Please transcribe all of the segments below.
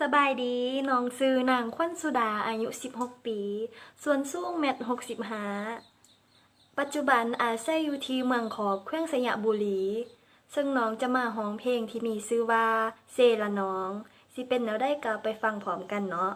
สบายดีน้องซื้อนางควันสุดาอายุ 16 ปี ส่วนสูงเมตร65 ปัจจุบันอาศัยอยู่ที่เมืองขอบแขวงสยบุรี ซึ่งน้องจะมาห้องเพลงที่มีชื่อว่าเซละน้อง สิเป็นแนวได้กลับไปฟังพร้อมกันเนาะ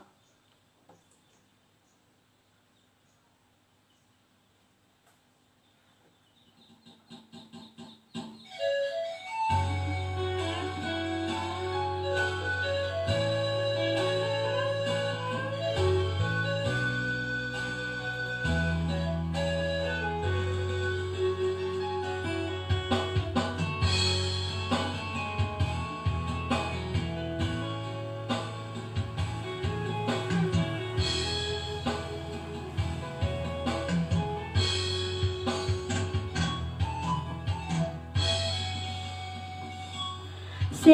เส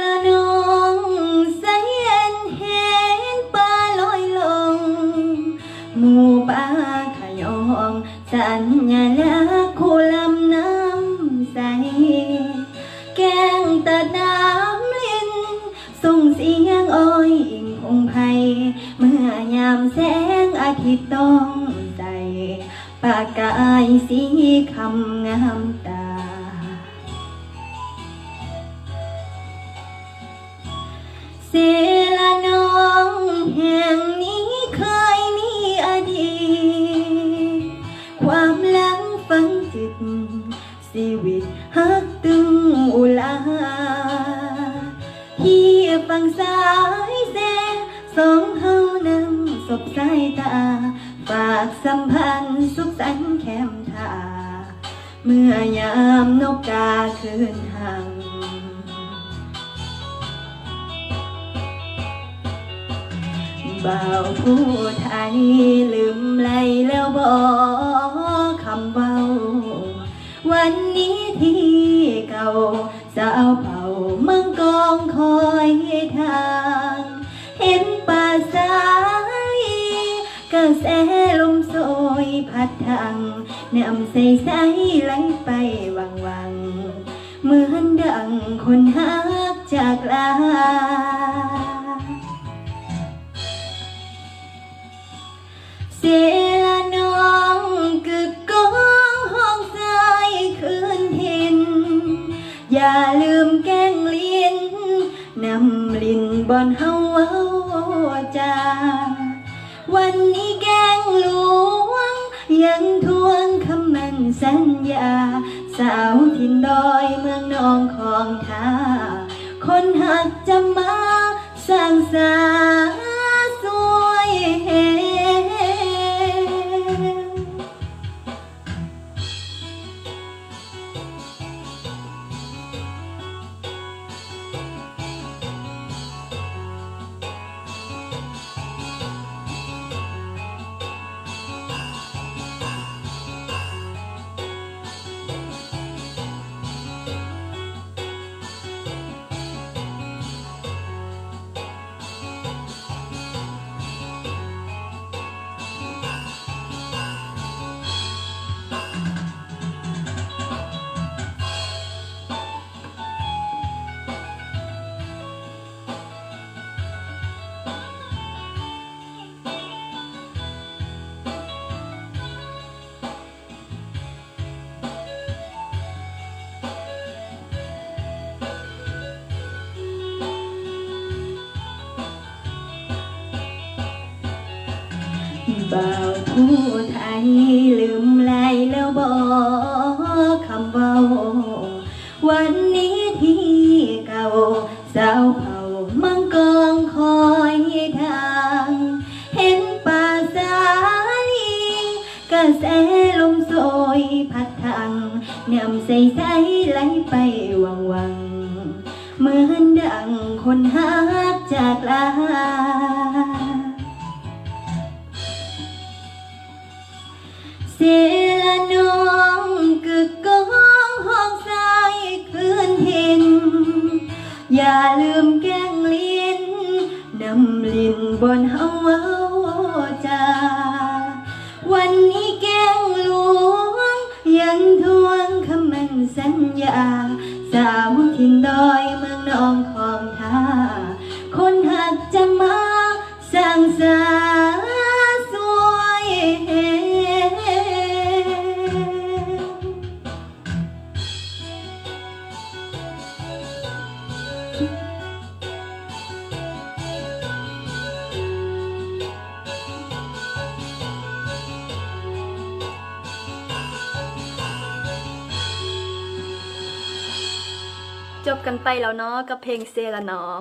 ละน้องใสเย็นเห็นปลาลอยลง หมู่ป่าขยอง สัญญาลักษณ์คู่ลำน้ำใส แกงตะน้ำลินส่งเสียงอ้อยอิงพงไพเมื่อยามแสงอาทิตย์ต้องใจปากกายสีคำงามตา เสละน้องแห่งนี้เคยมีอดีต ความหลังฝังจิต ชีวิตฮักตึงอุลาที่ฟังสายเสสองเฮานำสบสายตา ฝากสัมพันธ์สุขสันต์แคมทา เมื่อยามนกกาคืน บ่าวผู้ไทยลืมไหลแล้วบอกคำเบาวันนี้ที่เก่าสาวเผ่ามังกองคอยทาง เห็นป่าสาลีกระแสลมโสยพัดทางนำใสใสไหลไปวังวังเหมือนดังคนหักจากลา เสียน้องกึกก้องห้องใจคืนทิน อย่าลืมแกงลิ้นนำลิ้นบอนเฮาเว้าจาวันนี้แกงหลวง ยังทวงคำมันสัญญา สาวทินดอยเมืองนองของท่าคนหักจะมาสร้างสา บ่าวผู้ไทยลืมไหลแล้วบอกคำเบาวันนี้ที่เก่าสาวเผามังกองคอยทาง เห็นป่าสาลีกระแสลมโสยพัดทางนำใสใสไหลไปวังวังเหมือนดังคนหักจากลา อย่าลืมแกงลิ้นนำลิ้นบนเฮาเว้าจาวันนี้แกงหลวง ยังทวงคำมันสัญญา สาวทินดอยเมืองนองข จบกันไปแล้วเนาะกับเพลงเซละน้อง